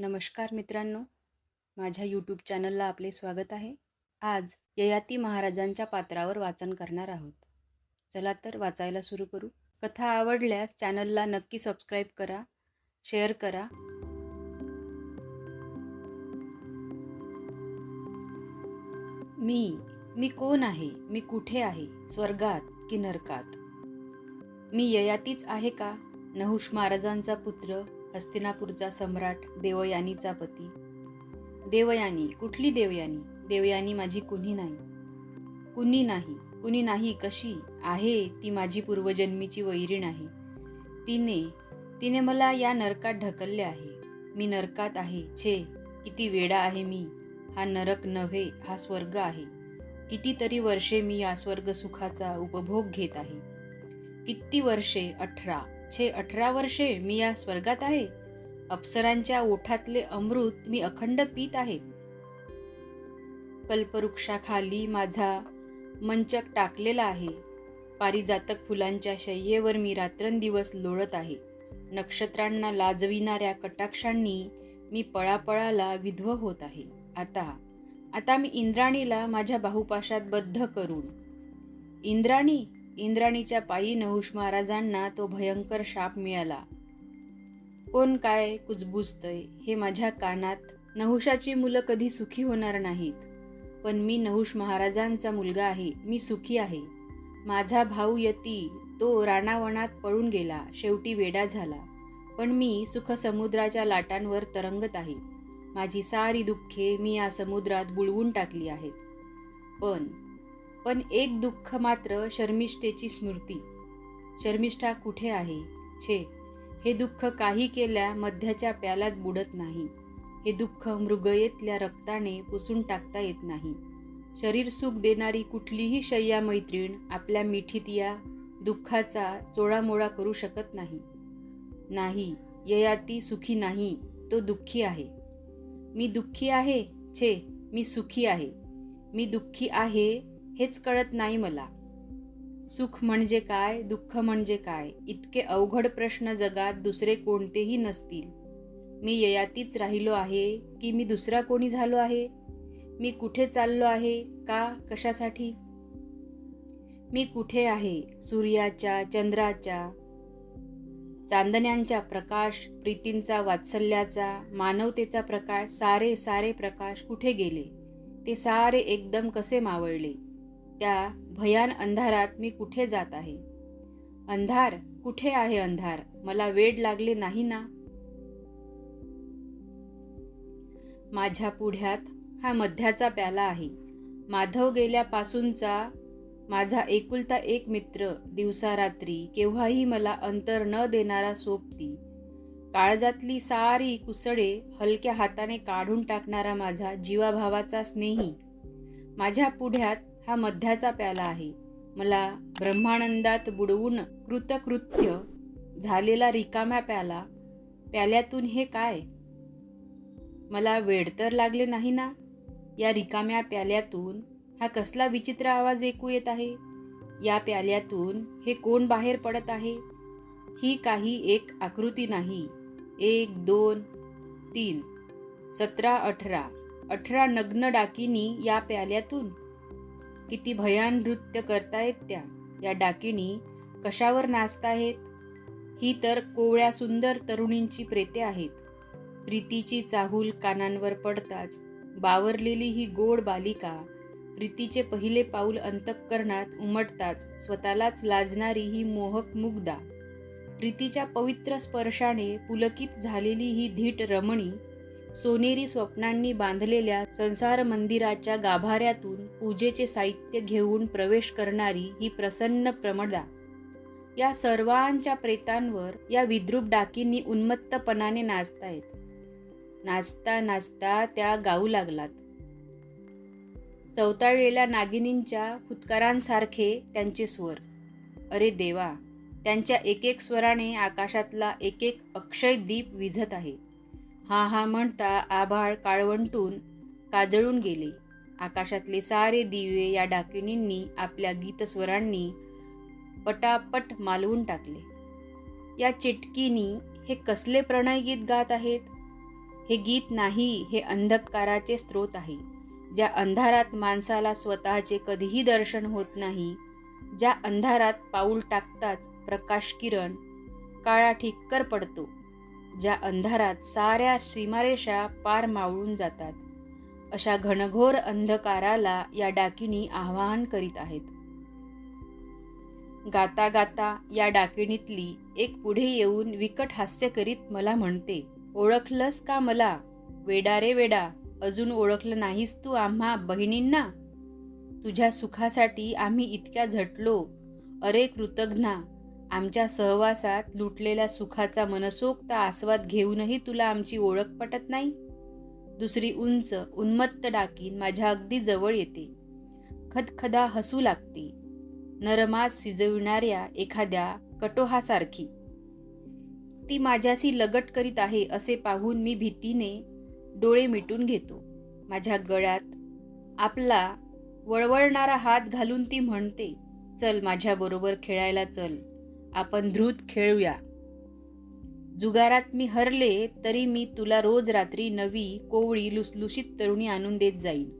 नमस्कार मित्रांनो. माझ्या यूट्यूब चॅनलला आपले स्वागत आहे. आज ययाती महाराजांच्या पात्रावर वाचन करणार आहोत. चला तर वाचायला सुरू करू. कथा आवडल्यास चॅनलला नक्की सबस्क्राईब करा शेअर करा. मी मी कोण आहे? मी कुठे आहे? स्वर्गात की नरकात? मी ययातीच आहे का? नहुष महाराजांचा पुत्र हस्तिनापूरचा सम्राट देवयानीचा पती. देवयानी कुठली देवयानी? देवयानी माझी कुणी नाही. कुणी नाही कुणी नाही कशी? आहे ती माझी पूर्वजन्मीची वैरीण आहे तिने तिने मला या नरकात ढकलले आहे. मी नरकात आहे छे किती वेडा आहे मी. हा नरक नव्हे हा स्वर्ग आहे. कितीतरी वर्षे मी या स्वर्ग सुखाचा उपभोग घेत आहे. किती वर्षे? अठरा. छे अठरा वर्षे मी या स्वर्गात आहे? अप्सरांच्या ओठातले अमृत मी अखंड पीत आहे. कल्पवृक्षाखाली माझा मंचक टाकलेला आहे. पारिजातक फुलांच्या शय्येवर मी रात्रंदिवस लोळत आहे. नक्षत्रांना लाजविणाऱ्या कटाक्षांनी मी पळापळाला विध्व होत आहे. आता आता मी इंद्राणीला माझ्या बाहुपाशात बद्ध करून. इंद्राणी? इंद्राणीच्या पायी नहुष महाराजांना तो भयंकर शाप मिळाला. कोण काय कुजबुजतय हे माझ्या कानात नहुषाची मुलं कधी सुखी होणार नाहीत. पण मी नहुष महाराजांचा मुलगा आहे मी सुखी आहे. माझा भाऊ यती तो राणावणात पळून गेला शेवटी वेडा झाला. पण मी सुख समुद्राच्या लाटांवर तरंगत आहे. माझी सारी दुःखे मी या समुद्रात बुळवून टाकली आहेत. पण पण एक दुःख मात्र शर्मिष्ठेची स्मृती. शर्मिष्ठा कुठे आहे? छे हे दुःख काही केल्या मध्याच्या प्यालात बुडत नाही. हे दुःख मृगयेतल्या रक्ताने पुसून टाकता येत नाही. शरीर सुख देणारी कुठलीही शय्या मैत्रीण आपल्या मिठीत या दुःखाचा चोळामोळा करू शकत नाही. नाही ययाती सुखी नाही तो दुःखी आहे. मी दुःखी आहे? छे मी सुखी आहे. मी दुःखी आहे हेच कळत नाही मला. सुख म्हणजे काय दुःख म्हणजे काय? इतके अवघड प्रश्न जगात दुसरे कोणतेही नसतील. मी ययातीच राहिलो आहे की मी दुसरा कोणी झालो आहे? मी कुठे चाललो आहे? का? कशासाठी? मी कुठे आहे? सूर्याच्या चंद्राच्या चांदण्यांच्या प्रकाश प्रीतींचा वात्सल्याचा मानवतेचा प्रकाश सारे सारे प्रकाश कुठे गेले? ते सारे एकदम कसे मावळले? त्या भयान अंधारात मी कुठे जात आहे? अंधार कुठे आहे अंधार? मला वेड लागले नाही ना? माझ्या पुढ्यात हा मध्याचा प्याला आहे. माधव गेल्यापासूनचा माझा एकुलता एक मित्र दिवसा रात्री केव्हाही मला अंतर न देणारा सोबती. काळजातली सारी कुसडे हलक्या हाताने काढून टाकणारा माझा जीवाभावाचा स्नेही. माझ्या पुढ्यात हा मध्याचा प्याला आहे. मला ब्रह्मानंदात बुडवून कृतकृत्य झालेला रिकाम्या प्याला प्याल्यातून हे काय? मला वेड तर लागले नाही ना? या रिकाम्या प्याल्यातून हा कसला विचित्र आवाज ऐकू येत आहे? या प्याल्यातून हे कोण बाहेर पडत आहे? ही काही एक आकृती नाही. एक दोन तीन. सतरा अठरा. अठरा नग्न डाकिनी या प्याल्यातून किती भयान नृत्य करतायत त्या. या डाकिणी कशावर नाचताहेत? ही तर कोवळ्या सुंदर तरुणींची प्रेते आहेत. प्रीतीची चाहूल कानांवर पडताच बावरलेली ही गोड बालिका प्रीतीचे पहिले पाऊल अंतःकरणात उमटताच स्वतःलाच लाजणारी ही मोहक मुग्धा. प्रीतीच्या पवित्र स्पर्शाने पुलकित झालेली ही धीट रमणी सोनेरी स्वप्नांनी बांधलेल्या संसार मंदिराच्या गाभाऱ्यातून पूजेचे साहित्य घेऊन प्रवेश करणारी ही प्रसन्न प्रमदा. या सर्वांच्या प्रेतांवर या विद्रूप डाकींनी उन्मत्तपणाने नाचतायत. नाचता नाचता त्या गाऊ लागलात. चवताळलेल्या नागिनींच्या फुतकारांसारखे त्यांचे स्वर. अरे देवा त्यांच्या एक एक स्वराने आकाशातला एक एक अक्षय दीप विझत आहे. हा हा म्हणता आभाळ काळवंटून काजळून गेले. आकाशातले सारे दिवे या डाकिणींनी आपल्या गीतस्वरांनी पटापट मालवून टाकले. या चिटकीनी हे कसले प्रणय गीत गात आहेत? हे गीत नाही हे अंधकाराचे स्रोत आहे. ज्या अंधारात माणसाला स्वतःचे कधीही दर्शन होत नाही ज्या अंधारात पाऊल टाकताच प्रकाश किरण काळा ठिक्कर पडतो. ज्या अंधारात साऱ्या सीमारेषा पार मावळून जातात. अशा घनघोर अंधकाराला या डाकिणी आवाहन करीत आहेत. गाता गाता या डाकिणीतली एक पुढे येऊन विकट हास्य करीत मला म्हणते ओळखलंस का मला? वेडा रे वेडा अजून ओळखलं नाहीस तू आम्हा बहिणींना? तुझ्या सुखासाठी आम्ही इतक्या झटलो. अरे कृतज्ञा आमच्या सहवासात लुटलेल्या सुखाचा मनसोक्त आस्वाद घेऊनही तुला आमची ओळख पटत नाही? दुसरी उंच उन्मत्त डाकीन माझ्या अगदी जवळ येते. खदखदा हसू लागते. नरमास शिजविणाऱ्या एखाद्या कटोहासारखी. ती माझ्याशी लगट करीत आहे असे पाहून मी भीतीने डोळे मिटून घेतो. माझ्या गळ्यात आपला वळवळणारा हात घालून ती म्हणते चल माझ्याबरोबर खेळायला चल. आपण ध्रुत खेळूया. जुगारात मी हरले तरी मी तुला रोज रात्री नवी कोवळी लुसलुशीत तरुणी आणून देत जाईन.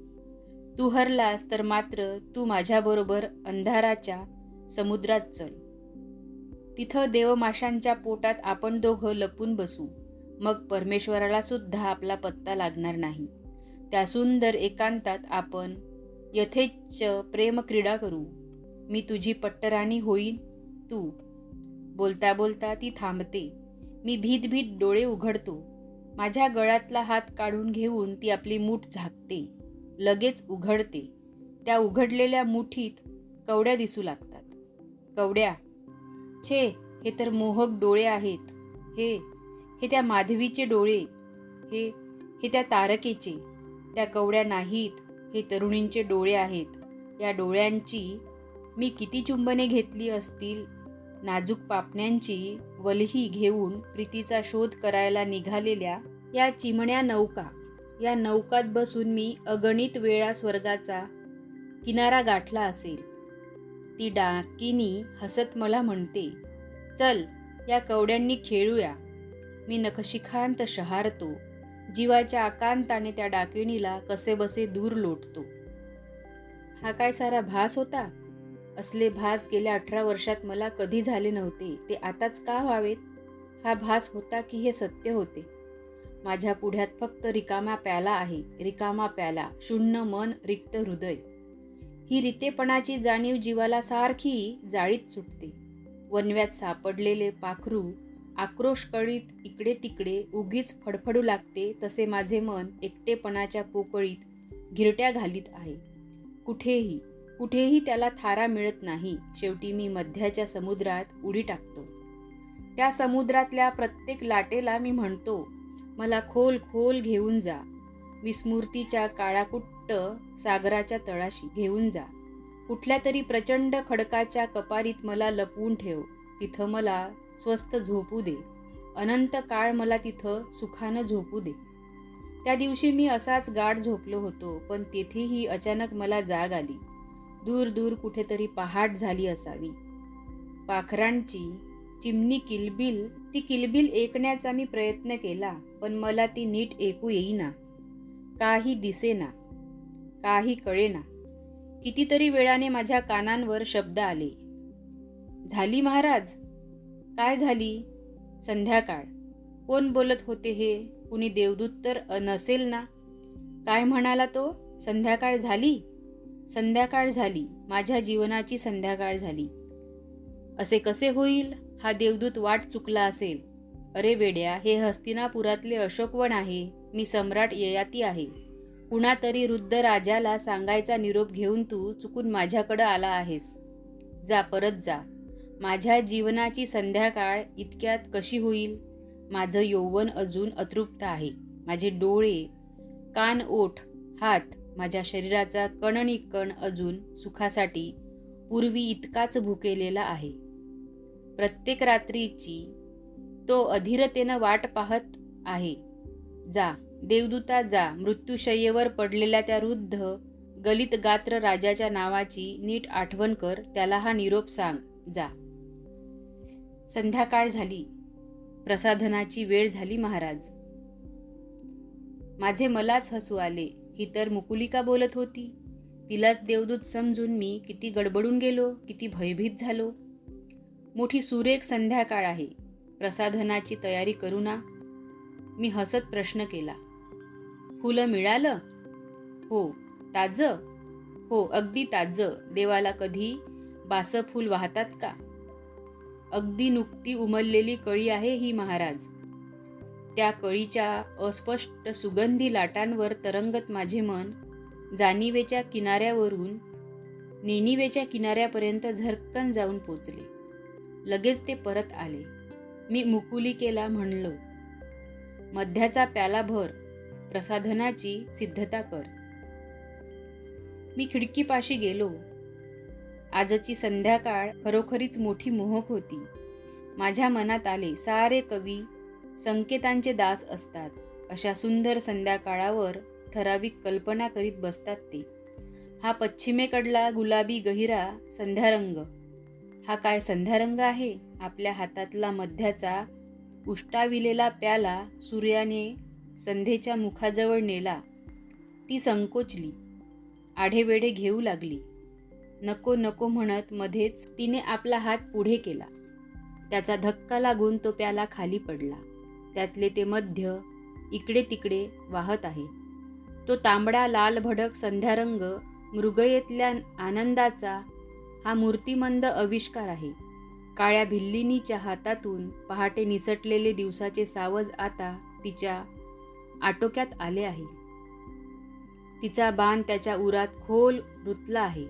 तू हरलास तर मात्र तू माझ्याबरोबर अंधाराच्या समुद्रात चल. तिथं देवमाशांच्या पोटात आपण दोघं लपून बसू. मग परमेश्वराला सुद्धा आपला पत्ता लागणार नाही. त्या सुंदर एकांतात आपण यथेच्छ प्रेमक्रीडा करू. मी तुझी पट्टराणी होईन तू बोलता बोलता ती थांबते. मी भीत भीत डोळे उघडतो. माझ्या गळ्यातला हात काढून घेऊन ती आपली मूठ झाकते. लगेच उघडते. त्या उघडलेल्या मुठीत कवड्या दिसू लागतात. कवड्या. छे हे तर मोहक डोळे आहेत. हे हे त्या माधवीचे डोळे. हे हे त्या तारकेचे. त्या कवड्या नाहीत. हे तरुणींचे डोळे आहेत. या डोळ्यांची मी किती चुंबने घेतली असतील? नाजूक पापण्यांची वलही घेऊन प्रीतीचा शोध करायला निघालेल्या या चिमण्या नौका या नौकात बसून मी अगणित वेळा स्वर्गाचा किनारा गाठला असेल. ती डाकिनी हसत मला म्हणते चल या कवड्यांनी खेळूया. मी नखशिखांत शहारतो. जीवाच्या आकांताने त्या डाकिणीला कसे बसे दूर लोटतो. हा काय सारा भास होता? असले भास गेल्या अठरा वर्षात मला कधी झाले नव्हते ते आताच का व्हावेत? हा भास होता की हे सत्य होते? माझ्या पुढ्यात फक्त रिकामा प्याला आहे रिकामा प्याला शून्य मन रिक्त हृदय. ही रितेपणाची जाणीव जीवाला सारखी जाळीत सुटते. वनव्यात सापडलेले पाखरू आक्रोश कळीत इकडे तिकडे उगीच फडफडू लागते तसे माझे मन एकटेपणाच्या पोकळीत घिरट्या घालीत आहे. कुठेही कुठेही त्याला थारा मिळत नाही. शेवटी मी मध्याच्या समुद्रात उडी टाकतो. त्या समुद्रातल्या प्रत्येक लाटेला मी म्हणतो मला खोल खोल घेऊन जा. विस्मृतीच्या काळाकुट्ट सागराच्या तळाशी घेऊन जा. कुठल्या तरी प्रचंड खडकाच्या कपारीत मला लपवून ठेव. तिथं मला स्वस्त झोपू दे. अनंत काळ मला तिथं सुखानं झोपू दे. त्या दिवशी मी असाच गाढ झोपलो होतो पण तेथेही अचानक मला जाग आली. दूर दूर कुठेतरी पहाट झाली असावी. पाखरांची चिमणी किलबिल ती किलबिल ऐकण्याचा मी प्रयत्न केला पण मला ती नीट ऐकू येईना. काही दिसेना काही कळेना. कितीतरी वेळाने माझ्या कानांवर शब्द आले. झाली महाराज? काय झाली? संध्याकाळ. कोण बोलत होते हे? कुणी देवदूत तर नसेल ना? काय म्हणाला तो? संध्याकाळ झाली? संध्याकाळ झाली माझ्या जीवनाची संध्याकाळ झाली. असे कसे होईल? हा देवदूत वाट चुकला असेल. अरे वेड्या हे हस्तिनापुरातले अशोकवन आहे. मी सम्राट ययाती आहे. कुणातरी वृद्ध राजाला सांगायचा निरोप घेऊन तू चुकून माझ्याकडं आला आहेस. जा परत जा. माझ्या जीवनाची संध्याकाळ इतक्यात कशी होईल? माझं यौवन अजून अतृप्त आहे. माझे डोळे कान ओठ हात माझ्या शरीराचा कणनिकण अजून सुखासाठी पूर्वी इतकाच भुकेलेला आहे. प्रत्येक रात्रीची तो अधीरतेनं वाट पाहत आहे. जा देवदूता जा मृत्यूशय्येवर पडलेल्या त्या वृद्ध गलित गात्र राजाच्या नावाची नीट आठवण कर त्याला हा निरोप सांग. जा. संध्याकाळ झाली. प्रसाधनाची वेळ झाली महाराज. माझे मलाच हसू आले. ही तर मुकुलिका बोलत होती. तिलाच देवदूत समजून मी किती गडबडून गेलो किती भयभीत झालो. मोठी सुरेख संध्याकाळ आहे. प्रसाधनाची तयारी करू ना. मी हसत प्रश्न केला. फुलं मिळालं? हो ताजं? हो अगदी ताजं. देवाला कधी बासं फूल वाहतात का? अगदी नुकती उमललेली कळी आहे ही महाराज. त्या कळीच्या अस्पष्ट सुगंधी लाटांवर तरंगत माझे मन जानिवेच्या किनाऱ्यावरून नेनिवेच्या किनाऱ्यापर्यंत झरकन जाऊन पोचले. लगेच ते परत आले. मी मुकुलिकेला म्हणलो मध्याचा प्याला भर प्रसाधनाची सिद्धता कर. मी खिडकीपाशी गेलो. आजची संध्याकाळ खरोखरीच मोठी मोहक होती. माझ्या मनात आले सारे कवी संकेतांचे दास असतात. अशा सुंदर संध्याकाळावर ठराविक कल्पना करीत बसतात ते. हा पश्चिमेकडला गुलाबी गहिरा संध्यारंग. हा काय संध्यारंग आहे? आपल्या हातातला मध्याचा उष्टाविलेला प्याला सूर्याने संध्येच्या मुखाजवळ नेला. ती संकोचली. आढेवेढे घेऊ लागली. नको नको म्हणत मध्येच तिने आपला हात पुढे केला. त्याचा धक्का लागून तो प्याला खाली पडला. त्यातले ते मध्य इकडे तिकडे वाहत आहे. तो तांबडा लाल भडक संध्यारंग मृगयेतल्या आनंदाचा हा मूर्तिमंद आविष्कार आहे. काळ्या भिल्लिनीच्या हातातून पहाटे निसटलेले दिवसाचे सावज आता तिच्या आटोक्यात आले आहे. तिचा बाण त्याच्या उरात खोल रुतला आहे.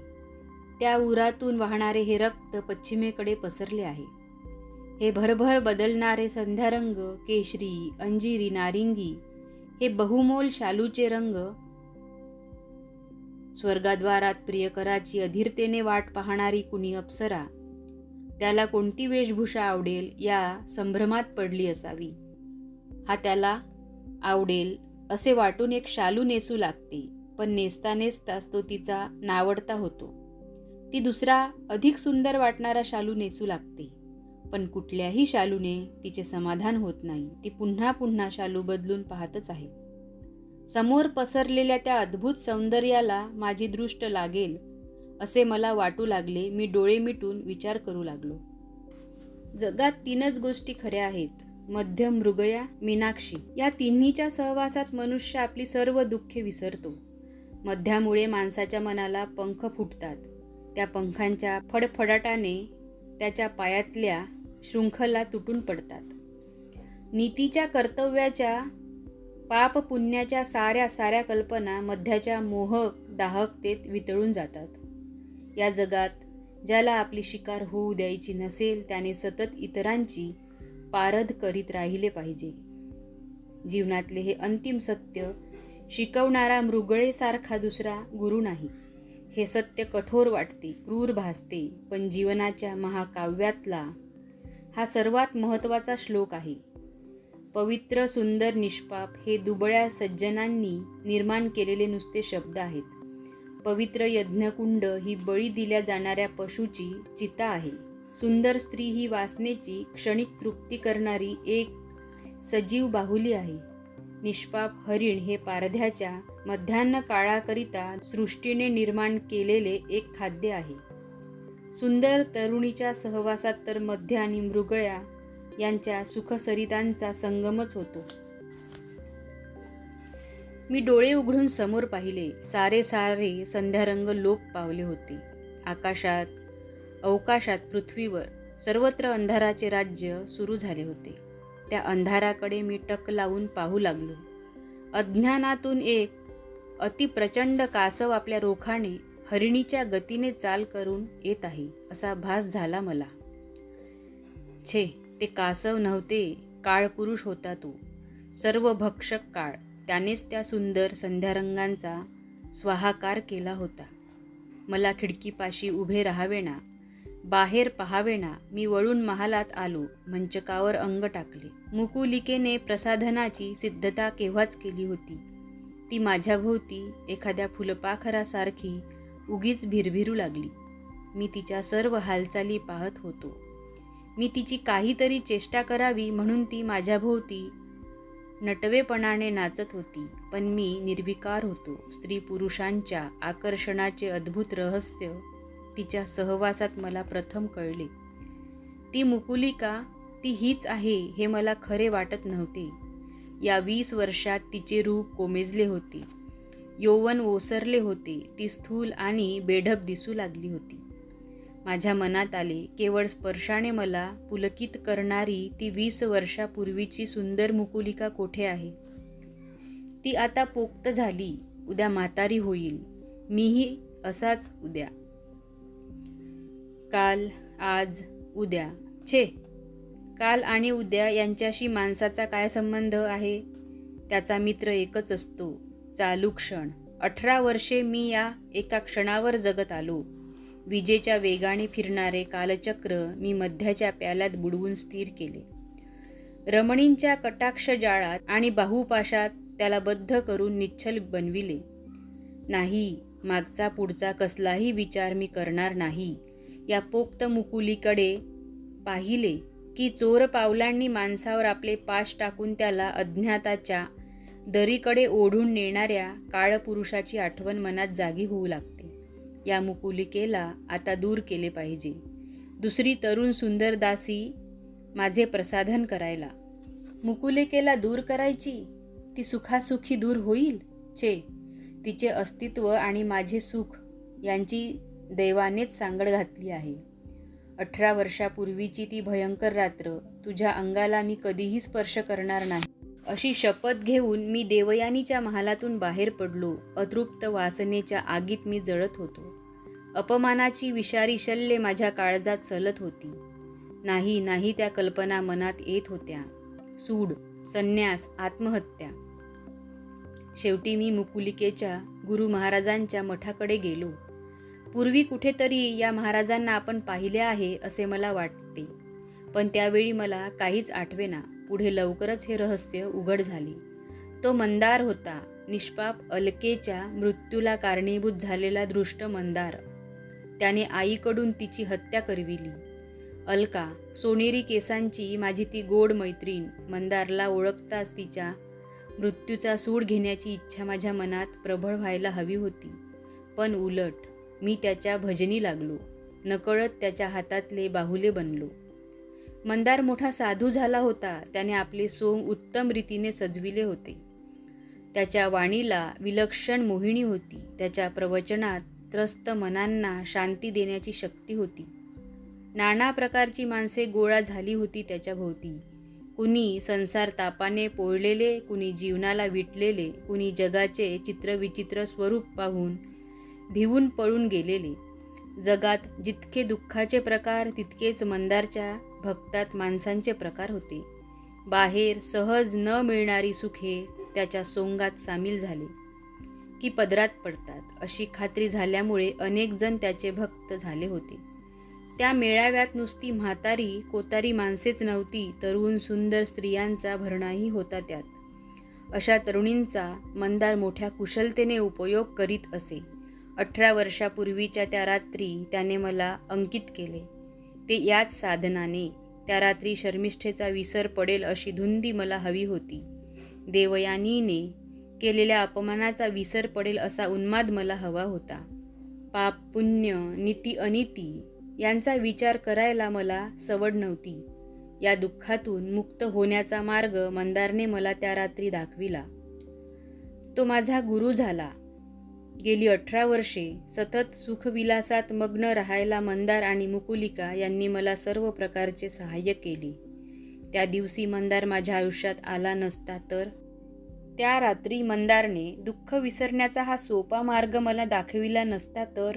त्या उरातून वाहणारे हे रक्त पश्चिमेकडे पसरले आहे. हे भरभर बदलणारे संध्यारंग केशरी अंजिरी नारिंगी हे बहुमोल शालूचे रंग. स्वर्गाद्वारात प्रियकराची अधीरतेने वाट पाहणारी कुणी अप्सरा त्याला कोणती वेशभूषा आवडेल या संभ्रमात पडली असावी. हा त्याला आवडेल असे वाटून एक शालू नेसू लागते पण नेसता नेसताच तो तिचा नावडता होतो. ती दुसरा अधिक सुंदर वाटणारा शालू नेसू लागते. पण कुठल्याही शालूने तिचे समाधान होत नाही. ती पुन्हा पुन्हा शालू बदलून पाहतच आहे. समोर पसरलेल्या त्या अद्भुत सौंदर्याला माझी दृष्ट लागेल असे मला वाटू लागले. मी डोळे मिटून विचार करू लागलो. जगात तीनच गोष्टी खऱ्या आहेत. मध्य मृगया मीनाक्षी. या तिन्हीच्या सहवासात मनुष्य आपली सर्व दुःखे विसरतो. मध्यामुळे माणसाच्या मनाला पंख फुटतात. त्या पंखांच्या फडफडाटाने त्याच्या पायातल्या शृंखला तुटून पडतात. नीतीच्या कर्तव्याच्या पाप पुण्याच्या साऱ्या साऱ्या कल्पना मध्याच्या मोहक दाहकतेत वितळून जातात. या जगात ज्याला आपली शिकार होऊ द्यायची नसेल त्याने सतत इतरांची पारध करीत राहिले पाहिजे. जीवनातले हे अंतिम सत्य शिकवणारा मृगळेसारखा दुसरा गुरु नाही. हे सत्य कठोर वाटते क्रूर भासते पण जीवनाच्या महाकाव्यातला हा सर्वात महत्त्वाचा श्लोक आहे. पवित्र सुंदर निष्पाप हे दुबळ्या सज्जनांनी निर्माण केलेले नुसते शब्द आहेत. पवित्र यज्ञकुंड ही बळी दिल्या जाणाऱ्या पशुची चिता आहे. सुंदर स्त्री ही वासनेची क्षणिक तृप्ती करणारी एक सजीव बाहुली आहे. निष्पाप हरिण हे पारध्याच्या मध्यान्ह काळाकरिता सृष्टीने निर्माण केलेले एक खाद्य आहे. सुंदर तरुणीच्या सहवासात तर मध्य आणि मृगळ्या यांच्या सुखसरितांचा संगमच होतो. मी डोळे उघडून समोर पाहिले. सारे सारे संध्यारंग लोप पावले होते. आकाशात अवकाशात पृथ्वीवर सर्वत्र अंधाराचे राज्य सुरू झाले होते. त्या अंधाराकडे मी टक लावून पाहू लागलो. अज्ञानातून एक अतिप्रचंड कासव आपल्या रोखाने हरिणीच्या गतीने चाल करून येत आहे असा भास झाला मला. छे ते कासव नव्हते काळपुरुष होता तो. सर्व भक्षक काळ त्यानेच त्या सुंदर संध्यारंगांचा स्वाहाकार केला होता. मला खिडकीपाशी उभे राहावेना बाहेर पहावेना मी वळून महालात आलो मंचकावर अंग टाकले. मुकुलिकेने प्रसाधनाची सिद्धता केव्हाच केली होती? ती माझ्याभोवती एखाद्या फुलपाखरासारखी उगीच भिरभिरू लागली. मी तिच्या सर्व हालचाली पाहत होतो. मी तिची काहीतरी चेष्टा करावी म्हणून ती माझ्याभोवती नटवेपणाने नाचत होती पण मी निर्विकार होतो. स्त्री पुरुषांच्या आकर्षणाचे अद्भुत रहस्य तिच्या सहवासात मला प्रथम कळले. ती मुकुलिका ती हीच आहे हे मला खरे वाटत नव्हते. या वीस वर्षात तिचे रूप कोमेजले होते. यौवन ओसरले होते ती स्थूल आणि बेढप दिसू लागली होती. माझ्या मनात आले केवळ स्पर्शाने मला पुलकित करणारी ती वीस वर्षापूर्वीची सुंदर मुकुलिका कोठे आहे? ती आता पोक्त झाली उद्या म्हातारी होईल मीही असाच उद्या. काल आज उद्या छे काल आणि उद्या यांच्याशी माणसाचा काय संबंध आहे? त्याचा मित्र एकच असतो चालू क्षण. अठरा वर्षे मी या एका क्षणावर जगत आलो. विजेच्या वेगाने फिरणारे कालचक्र मी मध्याच्या प्याल्यात बुडवून स्थिर केले. रमणींच्या कटाक्ष जाळात आणि बाहुपाशात त्याला बद्ध करून निच्छल बनविले. नाही मागचा पुढचा कसलाही विचार मी करणार नाही. या पोक्त मुकुलीकडे पाहिले की चोर पावलांनी माणसावर आपले पाश टाकून त्याला अज्ञाताच्या दरीकडे ओढून नेणाऱ्या काळपुरुषाची आठवण मनात जागी होऊ लागते. या मुकुलिकेला आता दूर केले पाहिजे. दुसरी तरुण सुंदर दासी माझे प्रसाधन करायला. मुकुलिकेला दूर करायची? ती सुखासुखी दूर होईल? छे तिचे अस्तित्व आणि माझे सुख यांची दैवानेच सांगड घातली आहे. अठरा वर्षापूर्वीची ती भयंकर रात्र तुझ्या अंगाला मी कधीही स्पर्श करणार नाही. अशी शपथ घेऊन मी देवयानीच्या महालातून बाहेर पडलो. अतृप्त वासनेच्या आगीत मी जळत होतो. अपमानाची विषारी शल्ये माझ्या काळजात सलत होती. नाही नाही त्या कल्पना मनात येत होत्या. सूड संन्यास आत्महत्या. शेवटी मी मुकुलिकेच्या गुरु महाराजांच्या मठाकडे गेलो. पूर्वी कुठेतरी या महाराजांना आपण पाहिले आहे असे मला वाटते. पण त्यावेळी मला काहीच आठवेना पुढे लवकरच हे रहस्य उघड झाले. तो मंदार होता. निष्पाप अलकेच्या मृत्यूला कारणीभूत झालेला दृष्ट मंदार. त्याने आईकडून तिची हत्या करविली. अलका सोनेरी केसांची माझी ती गोड मैत्रीण मंदारला ओळखताच तिच्या मृत्यूचा सूड घेण्याची इच्छा माझ्या मनात प्रबळ व्हायला हवी होती. पण उलट मी त्याच्या भजनी लागलो. नकळत त्याच्या हातातले बाहुले बनलो. मंदार मोठा साधू झाला होता. त्याने आपले सोंग उत्तम रीतीने सजविले होते. त्याच्या वाणीला विलक्षण मोहिनी होती. त्याच्या प्रवचनात त्रस्त मनांना शांती देण्याची शक्ती होती. नाना प्रकारची माणसे गोळा झाली होती त्याच्या भोवती. कुणी संसार तापाने पोळलेले कुणी जीवनाला विटलेले कुणी जगाचे चित्रविचित्र स्वरूप पाहून भिवून पळून गेलेले. जगात जितके दुःखाचे प्रकार तितकेच मंदारच्या भक्तात माणसांचे प्रकार होते. बाहेर सहज न मिळणारी सुखे त्याच्या सोंगात सामील झाली. की पदरात पडतात अशी खात्री झाल्यामुळे अनेक जण त्याचे भक्त झाले होते. त्या मेळाव्यात नुसती म्हातारी कोतारी माणसेच नव्हती तरुण सुंदर स्त्रियांचा भरणाही होता त्यात. अशा तरुणींचा मंदार मोठ्या कुशलतेने उपयोग करीत असे. अठरा वर्षापूर्वीच्या त्या रात्री त्याने मला अंकित केले. ते याच साधनाने त्या रात्री शर्मिष्ठेचा विसर पडेल अशी धुंदी मला हवी होती. देवयानीने केलेल्या अपमानाचा विसर पडेल असा उन्माद मला हवा होता. पाप पुण्य नीती अनिती यांचा विचार करायला मला सवड नव्हती. या दुःखातून मुक्त होण्याचा मार्ग मंदारने मला त्या रात्री दाखविला. तो माझा गुरु झाला. गेली अठरा वर्षे सतत सुखविलासात मग्न राहायला मंदार आणि मुकुलिका यांनी मला सर्व प्रकारचे सहाय्य केले. त्या दिवशी मंदार माझ्या आयुष्यात आला नसता तर? त्या रात्री मंदारने दुःख विसरण्याचा हा सोपा मार्ग मला दाखविला नसता तर?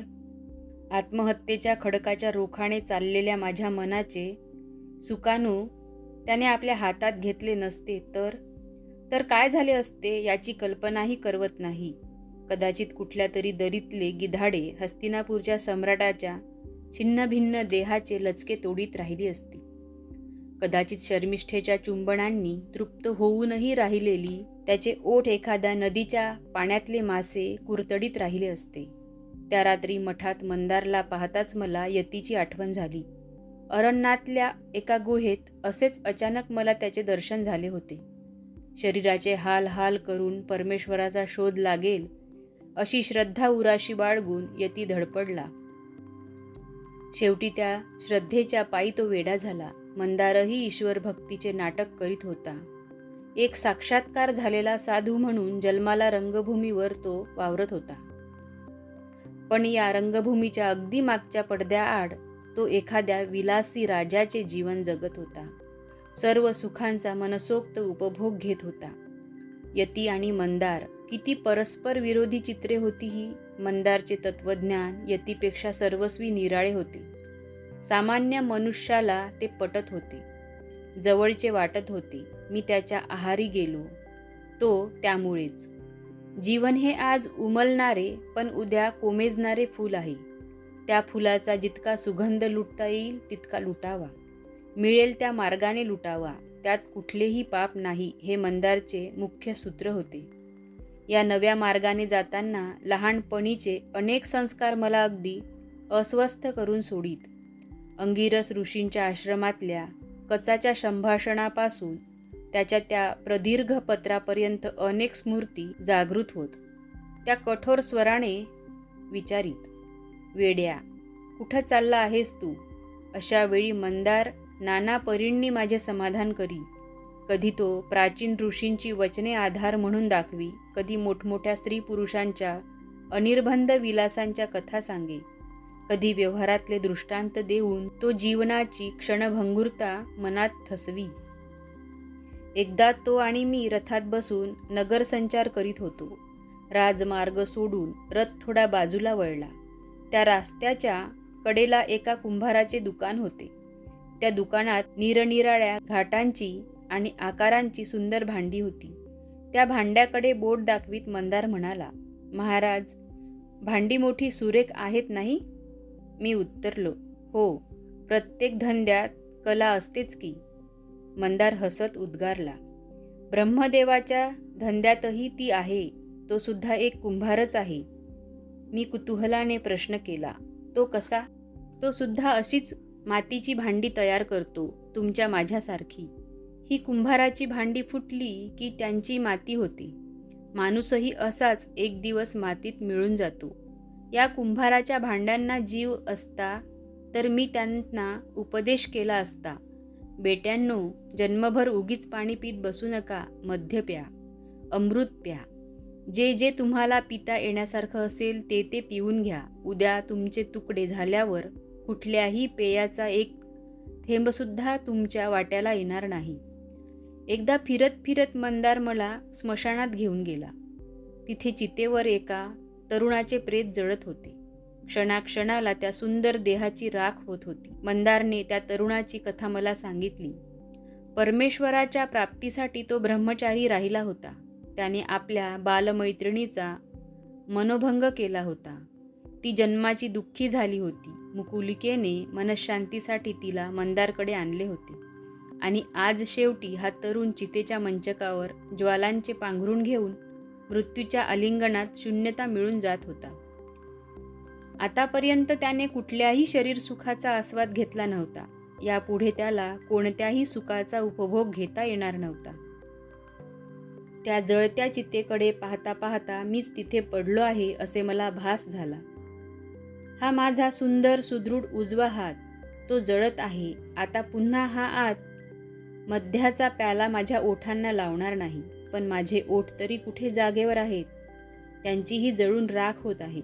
आत्महत्येच्या खडकाच्या रोखाने चाललेल्या माझ्या मनाचे सुकानू त्याने आपल्या हातात घेतले नसते तर? तर काय झाले असते याची कल्पनाही करवत नाही. कदाचित कुठल्या तरी दरीतले गिधाडे हस्तिनापूरच्या सम्राटाच्या छिन्नभिन्न देहाचे लचके तोडीत राहिली असती. कदाचित शर्मिष्ठेच्या चुंबनांनी तृप्त होऊनही राहिलेली त्याचे ओठ एखाद्या नदीच्या पाण्यातले मासे कुरतडीत राहिले असते. त्या रात्री मठात मंदारला पाहताच मला यतीची आठवण झाली. अरण्यातल्या एका गुहेत असेच अचानक मला त्याचे दर्शन झाले होते. शरीराचे हाल हाल करून परमेश्वराचा शोध लागेल अशी श्रद्धा उराशी बाळगून यती धडपडला. शेवटी त्या श्रद्धेच्या पायी तो वेडा झाला. मंदारही ईश्वर भक्तीचे नाटक करीत होता. एक साक्षात्कार झालेला साधू म्हणून जन्माला रंगभूमीवर तो वावरत होता. पण या रंगभूमीच्या अगदी मागच्या पडद्याआड तो एखाद्या विलासी राजाचे जीवन जगत होता. सर्व सुखांचा मनसोक्त उपभोग घेत होता. यती आणि मंदार किती परस्पर विरोधी चित्रे होती ही? मंदारचे तत्वज्ञान यतीपेक्षा सर्वस्वी निराळे होते. सामान्य मनुष्याला ते पटत होते. जवळचे वाटत होते. मी त्याच्या आहारी गेलो. तो त्यामुळेच. जीवन हे आज उमलणारे पण उद्या कोमेजणारे फूल आहे. त्या फुलाचा जितका सुगंध लुटता येईल तितका लुटावा. मिळेल त्या मार्गाने लुटावा. त्यात कुठलेही पाप नाही हे मंदारचे मुख्य सूत्र होते. या नव्या मार्गाने जाताना लहानपणीचे अनेक संस्कार मला अगदी अस्वस्थ करून सोडीत. अंगिरस ऋषींच्या आश्रमातल्या कचाच्या संभाषणापासून त्याच्या त्या प्रदीर्घ पत्रापर्यंत अनेक स्मृती जागृत होत. त्या कठोर स्वराने विचारित वेड्या कुठं चालला आहेस तू? अशा वेळी मंदार नाना परींनी माझे समाधान करी कधी तो प्राचीन ऋषींची वचने आधार म्हणून दाखवी कधी मोठमोठ्या स्त्री पुरुषांच्या अनिर्बंध विलासांच्या कथा सांगे. कधी व्यवहारातले दृष्टांत देऊन तो जीवनाची क्षणभंगुरता मनात ठसवी. एकदा तो आणि मी रथात बसून नगरसंचार करीत होतो. राजमार्ग सोडून रथ थोडा बाजूला वळला. त्या रस्त्याच्या कडेला एका कुंभाराचे दुकान होते. त्या दुकानात निरनिराळ्या घाटांची आणि आकारांची सुंदर भांडी होती. त्या भांड्याकडे बोट दाखवीत मंदार म्हणाला महाराज भांडी मोठी सुरेख आहेत नाही? मी उत्तरलो हो प्रत्येक धंद्यात कला असतेच की. मंदार हसत उद्गारला ब्रह्मदेवाच्या धंद्यातही ती आहे तो सुद्धा एक कुंभारच आहे. मी कुतूहलाने प्रश्न केला तो कसा? तो सुद्धा अशीच मातीची भांडी तयार करतो तुमच्या माझ्यासारखी. ही कुंभाराची भांडी फुटली की त्यांची माती होती. माणूसही असाच एक दिवस मातीत मिळून जातो. या कुंभाराच्या भांड्यांना जीव असता तर मी त्यांना उपदेश केला असता. बेट्यांनो जन्मभर उगीच पाणी पीत बसू नका मध्य प्या अमृत प्या. जे जे तुम्हाला पिता येण्यासारखं असेल ते ते पिऊन घ्या. उद्या तुमचे तुकडे झाल्यावर कुठल्याही पेयाचा एक थेंबसुद्धा तुमच्या वाट्याला येणार नाही. एकदा फिरत फिरत मंदार मला स्मशानात घेऊन गेला. तिथे चितेवर एका तरुणाचे प्रेत जळत होते. क्षणाक्षणाला त्या सुंदर देहाची राख होत होती. मंदारने त्या तरुणाची कथा मला सांगितली. परमेश्वराच्या प्राप्तीसाठी तो ब्रह्मचारी राहिला होता. त्याने आपल्या बालमैत्रिणीचा मनोभंग केला होता. ती जन्माची दुःखी झाली होती. मुकुलिकेने मनशांतीसाठी तिला मंदारकडे आणले होते. आणि आज शेवटी हा तरुण चितेच्या मंचकावर ज्वालांचे पांघरून घेऊन मृत्यूच्या अलिंगणात शून्यता मिळून जात होता. आतापर्यंत त्याने कुठल्याही शरीर सुखाचा आस्वाद घेतला नव्हता. यापुढे त्याला कोणत्याही सुखाचा उपभोग घेता येणार नव्हता. त्या जळत्या चितेकडे पाहता पाहता मीच तिथे पडलो आहे असे मला भास झाला. हा माझा सुंदर सुदृढ उजवा हात तो जळत आहे. आता पुन्हा हा आत मध्याचा प्याला माझ्या ओठांना लावणार नाही पण माझे ओठ तरी कुठे जागेवर आहेत? त्यांचीही जळून राख होत आहे.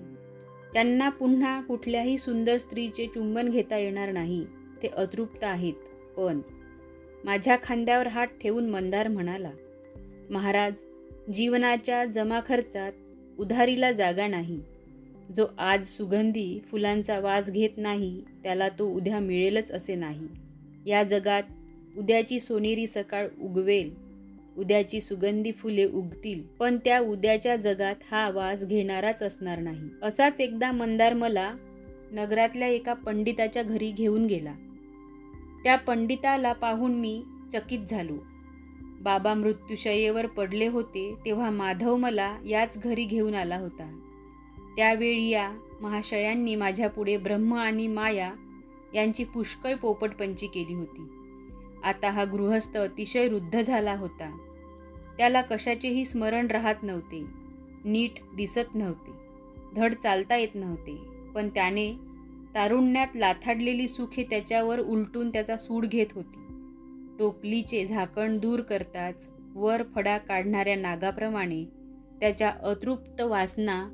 त्यांना पुन्हा कुठल्याही सुंदर स्त्रीचे चुंबन घेता येणार नाही ते अतृप्त आहेत. पण माझ्या खांद्यावर हात ठेवून मंदार म्हणाला महाराज जीवनाच्या जमाखर्चात उधारीला जागा नाही. जो आज सुगंधी फुलांचा वास घेत नाही त्याला तो उद्या मिळेलच असे नाही. या जगात उद्याची सोनेरी सकाळ उगवेल उद्याची सुगंधी फुले उगतील पण त्या उद्याच्या जगात हा वास घेणाराच असणार नाही. असाच एकदा मंदार मला नगरातल्या एका पंडिताच्या घरी घेऊन गेला. त्या पंडिताला पाहून मी चकित झालो. बाबा मृत्यूशयेवर पडले होते तेव्हा माधव मला याच घरी घेऊन आला होता. त्यावेळी या महाशयांनी माझ्यापुढे ब्रह्म आणि माया यांची पुष्कळ पोपटपंची केली होती. आता हा गृहस्थ अतिशय रुद्ध झाला होता. त्याला कशाचेही स्मरण राहत नव्हते. नीट दिसत नव्हते. धड चालता येत नव्हते. पण त्याने तारुण्यात लाथाडलेली सुखे त्याच्यावर उलटून त्याचा सूड घेत होती. टोपलीचे झाकण दूर करताच वर फडा काढणाऱ्या नागाप्रमाणे त्याच्या अतृप्त वासना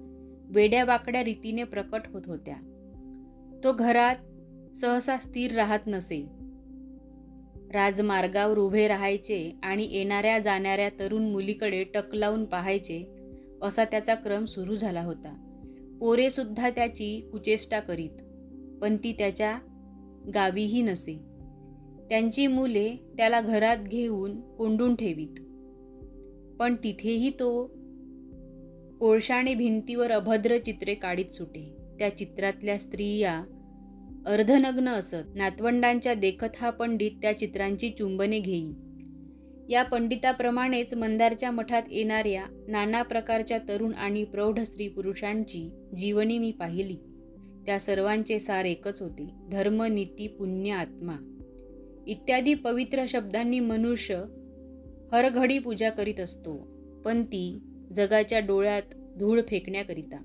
वेड्याबाकड्या रीतीने प्रकट होत होत्या. तो घरात सहसा स्थिर राहत नसे. राजमार्गावर उभे राहायचे आणि येणाऱ्या जाणाऱ्या तरुण मुलीकडे टक लावून पाहायचे असा त्याचा क्रम सुरू झाला होता. पोरेसुद्धा त्याची कुचेष्टा करीत पण ती त्याच्या गावीही नसे. त्यांची मुले त्याला घरात घेऊन कोंडून ठेवीत. पण तिथेही तो कोळशाने भिंतीवर अभद्र चित्रे काढीत सुटे. त्या चित्रातल्या स्त्रिया अर्धनग्न असत. नातवंडांच्या देखत हा पंडित त्या चित्रांची चुंबने घेई. या पंडिताप्रमाणेच मंदारच्या मठात येणाऱ्या नाना प्रकारच्या तरुण आणि प्रौढ स्त्री पुरुषांची जीवनी मी पाहिली. त्या सर्वांचे सार एकच होते. धर्म नीती पुण्य आत्मा. इत्यादी पवित्र शब्दांनी मनुष्य हरघडी पूजा करीत असतो. पण ती जगाच्या डोळ्यात धूळ फेकण्याकरिता.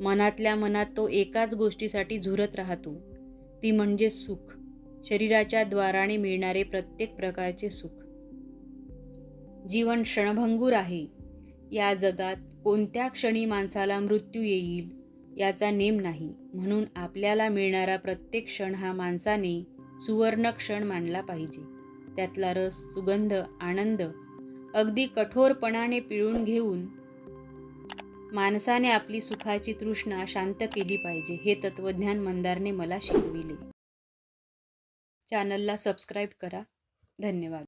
मनातल्या मनात तो एकाच गोष्टीसाठी झुरत राहतो. ती म्हणजे सुख. शरीराच्या द्वाराने मिळणारे प्रत्येक प्रकारचे सुख. जीवन क्षणभंगूर आहे. या जगात कोणत्या क्षणी माणसाला मृत्यू येईल याचा नेम नाही. म्हणून आपल्याला मिळणारा प्रत्येक क्षण हा माणसाने सुवर्ण क्षण मानला पाहिजे. त्यातला रस सुगंध आनंद अगदी कठोरपणाने पिळून घेऊन माणसाने आपली सुखाची तृष्णा शांत केली पाहिजे हे तत्वज्ञान मंदारने मला शिकविले. चॅनलला सबस्क्राईब करा. धन्यवाद.